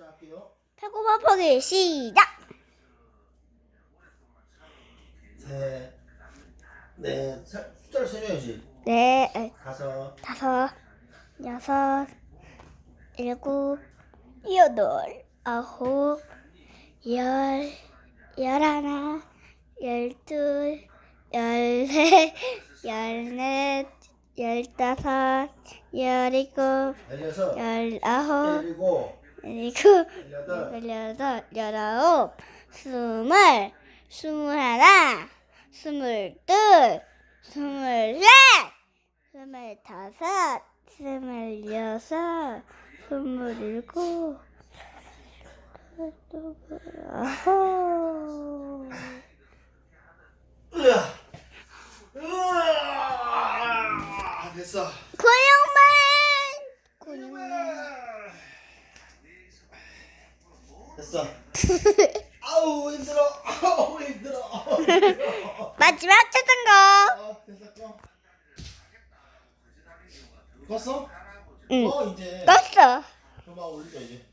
시작할게요. 배고파 포기 시작. 셋, 넷, 세- 숫자를 세줘야지. 네, 에, 다섯, 다섯, 여섯, 일곱, 여덟, 아홉, 열, 열하나, 열둘, 열셋, 열넷, 열다섯, 열일곱, 열여섯, 열아홉, 열일곱, 열 일곱, 열여덟, 열여덟, 열아홉, 스물, 스물하나, 스물둘, 스물셋, 스물다섯, 스물여섯, 스물일곱, 스물아홉. 으아, 됐어. 됐어. 아우 힘들어. 아우 힘들어. 아우, 힘들어. 마지막 자전거. 어, 됐어. 꺼. 껐어? 응. 어 이제. 껐어. 그만 올리자 이제.